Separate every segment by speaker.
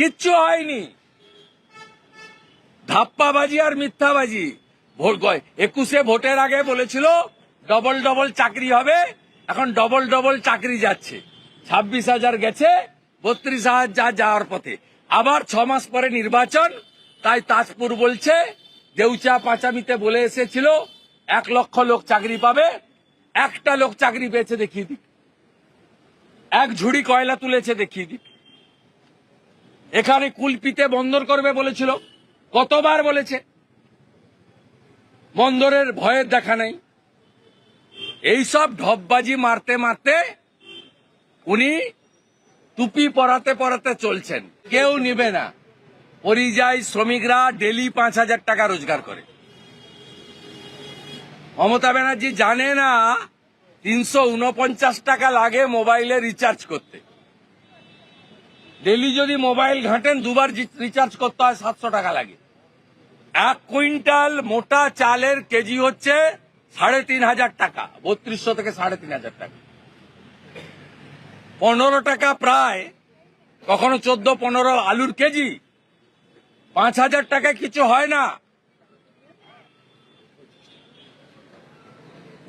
Speaker 1: কিচ্ছু হয়নি। ধাপ্পাবাজি আর মিথ্যাবাজি। একুশে ভোটের আগে বলেছিল ডবল ডবল চাকরি হবে, এখন ডবল ডবল চাকরি যাচ্ছে। ছাব্বিশ হাজার গেছে, বত্রিশ হাজার যা যাওয়ার পথে। আবার ছ মাস পরে নির্বাচন, তাই তাজপুর বলছে, দেউচা পাঁচামিতে বলে এসেছিল, এক লক্ষ লোক চাকরি পাবে, একটা লোক চাকরি পেয়েছে দেখিয়ে দিক। এক ঝুড়ি কয়লা তুলেছে দেখিয়ে দিক। এখানে কুলপিতে বন্দর করবে বলেছিল। কতবার বলেছে। বন্দরের ভয়ের দেখা নেই। এইসব ঢপবাজি মারতে মারতে উনি টুপি পরাতে পরাতে চলছেন। কেউ নিবে না। পরিযায়ী শ্রমিকরা ডেলি পাঁচ হাজার টাকা রোজগার করে। মমতা ব্যানার্জি জানে না তিনশো উনপঞ্চাশ টাকা লাগে মোবাইলে রিচার্জ করতে। ডেলি যদি মোবাইল ঘাঁটেন, দুবার রিচার্জ করতে হয় সাতশো টাকা লাগে। এক কুইন্টাল মোটা চালের কেজি হচ্ছে সাড়ে তিন হাজার টাকা, বত্রিশশো থেকে সাড়ে তিন হাজার টাকা। পনেরো টাকা প্রায়, কখনো চোদ্দ, পনেরো আলুর কেজি। পাঁচ হাজার টাকা কিছু হয় না।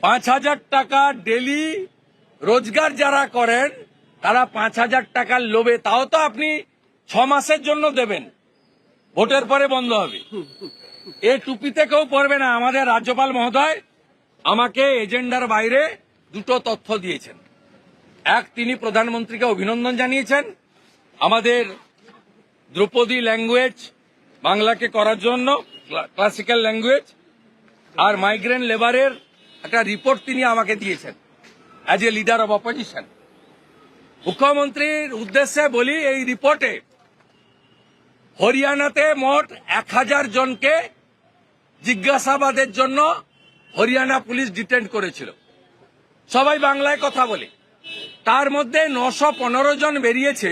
Speaker 1: পাঁচ হাজার টাকা ডেলি রোজগার যারা করেন তারা পাঁচ হাজার টাকার লোভে, তাও তো আপনি ছ মাসের জন্য দেবেন। ভোটের পরে বন্ধ হবে। এ টুপিতে কেউ পড়বে না। আমাদের রাজ্যপাল মহোদয় আমাকে এজেন্ডার বাইরে দুটো তথ্য দিয়েছেন। এক, তিনি প্রধানমন্ত্রীকে অভিনন্দন জানিয়েছেন। আমাদের দ্রৌপদী ল্যাঙ্গুয়েজ বাংলাকে করার জন্য ক্লাসিক্যাল ল্যাঙ্গুয়েজ আর মাইগ্রেন্ট লেবারের একটা রিপোর্ট তিনি আমাকে দিয়েছেন। As a leader of opposition মুখ্যমন্ত্রীর উদ্দেশ্যে বলি এই রিপোর্টে হরিয়ানাতে মোট এক হাজার জনকে জিজ্ঞাসাবাদের জন্য হরিয়ানা পুলিশ ডিটেন্ড করেছিল। সবাই বাংলায় কথা বলে। তার মধ্যে নশো পনেরো জন বেরিয়েছে।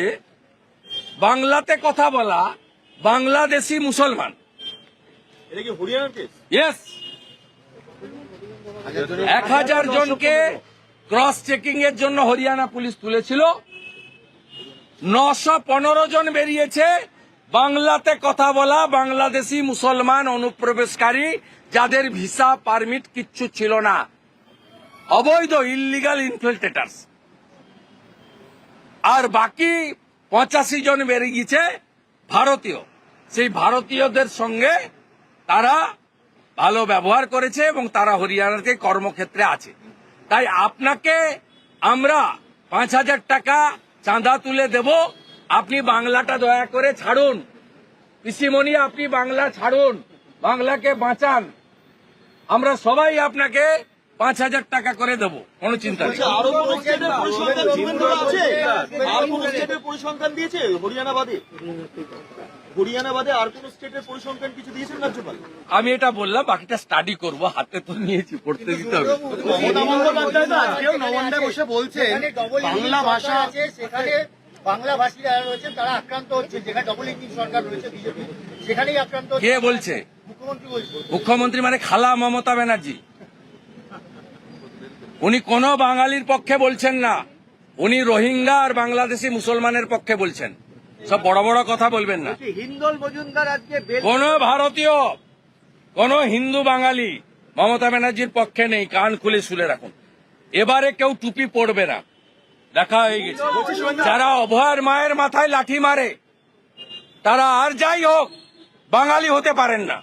Speaker 1: বাংলাতে কথা বলা বাংলাদেশি মুসলমান। এক হাজার জনকে ক্রস চেকিং এর জন্য হরিয়ানা পুলিশ তুলেছিল। নশো পনেরো জন বেরিয়েছে। বাংলাতে কথা বলা, বাংলাদেশি মুসলমান অনুপ্রবেশকারী, যাদের ভিসা পারমিট কিচ্ছু ছিল না। অবৈধ ইললিগাল ইনফিল্ট্রেটার্স আর বাকি পঁচাশি জন বেরিয়েছে ভারতীয়। সেই ভারতীয়দের সঙ্গে তারা ভালো ব্যবহার করেছে এবং তারা হরিয়ানাতে কর্মক্ষেত্রে আছে। তাই আপনাকে আমরা পাঁচ হাজার টাকা চাঁদা তুলে দেব। আপনি বাংলাটা দয়া করে ছাড়ুন। পিসিমণি আপনি বাংলা ছাড়ুন। বাংলাকে বাঁচান। আমরা সবাই আপনাকে পাঁচ হাজার টাকা করে দেব। কোনো চিন্তা নেই।
Speaker 2: আচ্ছা, আরও কোন স্টেটের পরিসংখ্যান গভর্নমেন্ট আছে আর কোন স্টেটের পরিসংখ্যান দিয়েছে? হরিয়ানা বাদে হরিয়ানা বাদে আর কোন স্টেটের পরিসংখ্যান কিছু দিয়েছেন রাজ্যপাল?
Speaker 1: আমি এটা বললাম বাকিটা স্টাডি করব হাতে তো নিয়েছি পড়তে দিতে হবে।
Speaker 2: মমতা বন্দ্যোপাধ্যায় তো আজকেও নবান্নে বসে বলছেন বাংলা ভাষা
Speaker 3: আছে সেখানে বাংলা ভাষী যারা রয়েছেন তারা আক্রান্ত হচ্ছে। যেখানে ডবল ইঞ্জিন সরকার রয়েছে বিজেপি সেখানেই আক্রান্ত
Speaker 1: কে বলছে?
Speaker 3: মুখ্যমন্ত্রী বলছে।
Speaker 1: মুখ্যমন্ত্রী মানে খালা মমতা ব্যানার্জি। উনি কোন বাঙালির পক্ষে বলছেন না। উনি রোহিঙ্গা আর বাংলাদেশি মুসলমানের পক্ষে বলছেন। সব বড় বড় কথা বলবেন না।
Speaker 3: হিন্দল মজুমদার আজকে
Speaker 1: কোন ভারতীয় কোন হিন্দু বাঙালি মমতা ব্যানার্জির পক্ষে নেই কান খুলে শুলে রাখুন। এবারে কেউ টুপি পড়বে না। দেখা হয়ে গেছে। যারা অভয়ার মায়ের মাথায় লাঠি মারে তারা আর যাই হোক বাঙালি হতে পারেন না।